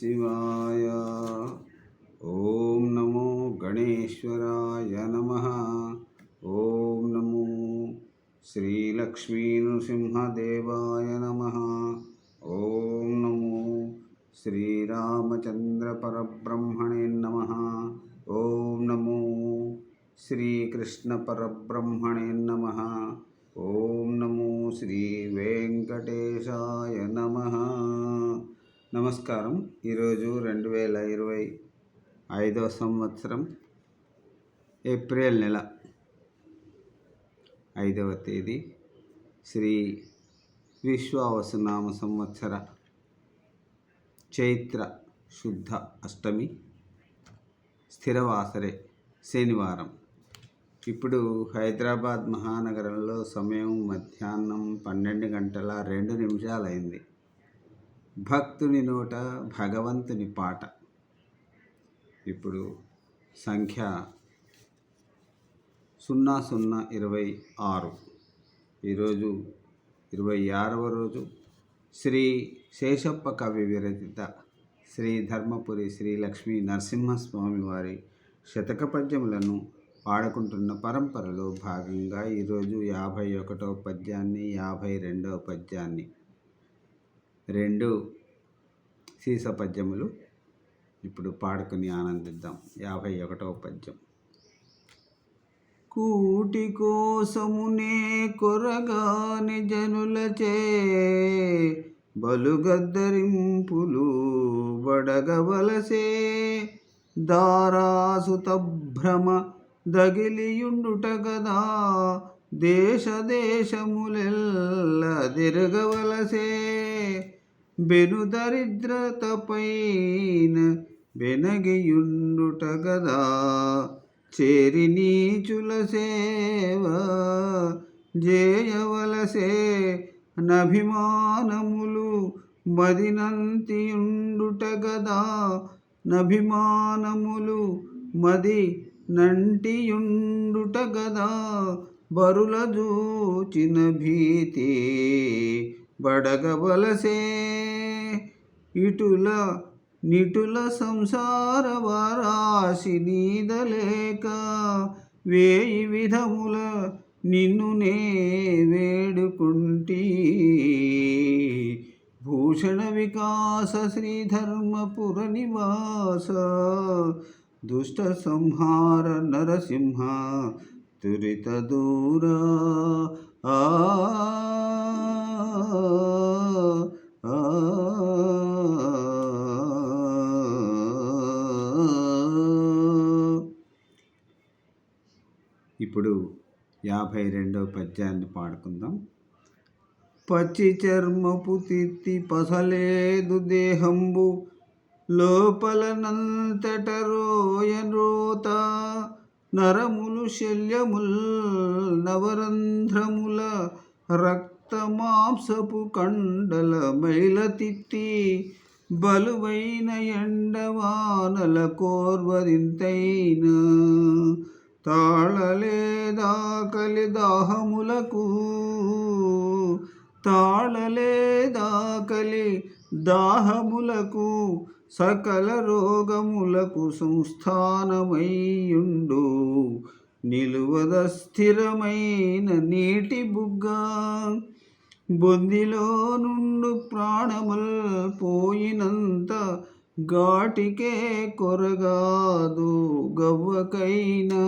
శివాయ. ఓం నమో గణేశ్వరాయ నమ. ఓం నమో శ్రీలక్ష్మీనృసింహదేవాయ నమ. ఓం నమో శ్రీరామచంద్రపరబ్రహ్మణే నమ. ఓం నమో శ్రీకృష్ణపరబ్రహ్మణే నమ. ఓం నమో శ్రీ వెంకటేశాయ నమ. నమస్కారం. ఈరోజు రెండు వేల ఇరవై ఐదవ సంవత్సరం ఏప్రిల్ నెల ఐదవ తేదీ శ్రీ విశ్వావసునామ సంవత్సర చైత్ర శుద్ధ అష్టమి స్థిరవాసరే శనివారం. ఇప్పుడు హైదరాబాద్ మహానగరంలో సమయం మధ్యాహ్నం పన్నెండు గంటల రెండు నిమిషాలైంది. భక్తుని నోట భగవంతుని పాట. ఇప్పుడు సంఖ్య సున్నా సున్నా ఇరవై ఆరు. ఈరోజు ఇరవై ఆరవ రోజు. శ్రీ శేషప్ప కవి విరచిత శ్రీ ధర్మపురి శ్రీ లక్ష్మీ నరసింహస్వామి వారి శతక పద్యములను పాడుకుంటున్న పరంపరలో భాగంగా ఈరోజు యాభై ఒకటవ పద్యాన్ని యాభై రెండవ పద్యాన్ని రెండు సీస పద్యములు ఇప్పుడు పాడుకుని ఆనందిద్దాం. యాభై ఒకటవ పద్యం. కూటి కోసమునే కొరగాని జనులచే బలుగద్దరింపులు బడగవలసే దారాసుత భ్రమ దగిలియుండుట గదా దేశ దేశములెల్ల తిరగవలసే బెను దరిద్రత పైన బెనగియుండుట గదా. చేరి నీచుల సేవ జేయవలసే నభిమానములు మదినంతియుండుట గదా. నభిమానములు మది నంటియుండుట గదా. బరుల జూచిన భీతి బడగవలసే ఇటుల నిటుల సంసార వారాసి నీదలేక వేయి విధముల నిన్ను నే వేడుకుంటీ. భూషణ వికాస శ్రీధర్మపుర నివాస దుష్ట సంహార నరసింహ తురిత దూరా. ఆ, ఇప్పుడు యాభై రెండవ పద్యాన్ని పాడుకుందాం. పచ్చి చర్మపు తిత్తి పసలేదు దేహంబు లోపలనంతట రోయనోత నరములు శల్యముల్ నవరంధ్రముల రక్తమాంసపు కండల మైల తిత్తి బలువైన ఎండవానల కోర్వరింతైన. తాళలేదా కలి దాహములకు తాళలేదా కలి దాహములకు సకల రోగములకు సంస్థానమయ్యుండు. నిలువద స్థిరమైన నీటి బుగ్గ బొందిలో నుండు ప్రాణముల్ పోయినంత ఘాటికే కొరగాదు గవ్వకైనా.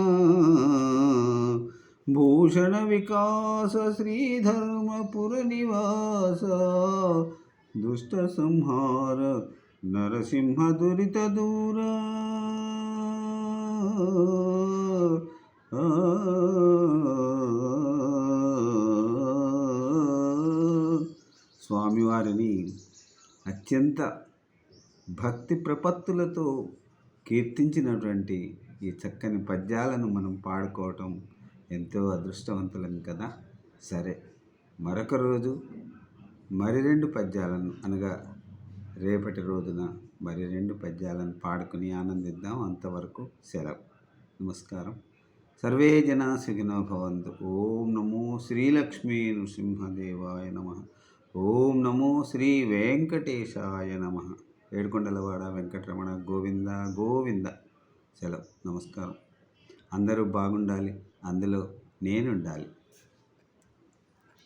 భూషణ వికాస శ్రీధర్మపుర నివాస దుష్ట సంహార నరసింహ దురిత దూర. స్వామివారిని అత్యంత భక్తి ప్రపత్తులతో కీర్తించినటువంటి ఈ చక్కని పద్యాలను మనం పాడుకోవటం ఎంతో అదృష్టవంతులం కదా. సరే మరొక రోజు మరి రెండు పద్యాలను అనగా రేపటి రోజున మరి రెండు పద్యాలను పాడుకుని ఆనందిద్దాం. అంతవరకు సెలవు. నమస్కారం. సర్వే జనా సుఖినో భవంతు. ఓం నమో శ్రీలక్ష్మీ నృసింహదేవాయ నమ. ఓం నమో శ్రీ వెంకటేశాయ నమ. ఏడుకొండలవాడ వెంకటరమణ గోవింద గోవింద సెలవు. నమస్కారం. అందరూ బాగుండాలి. అందులో నేనుండాలి.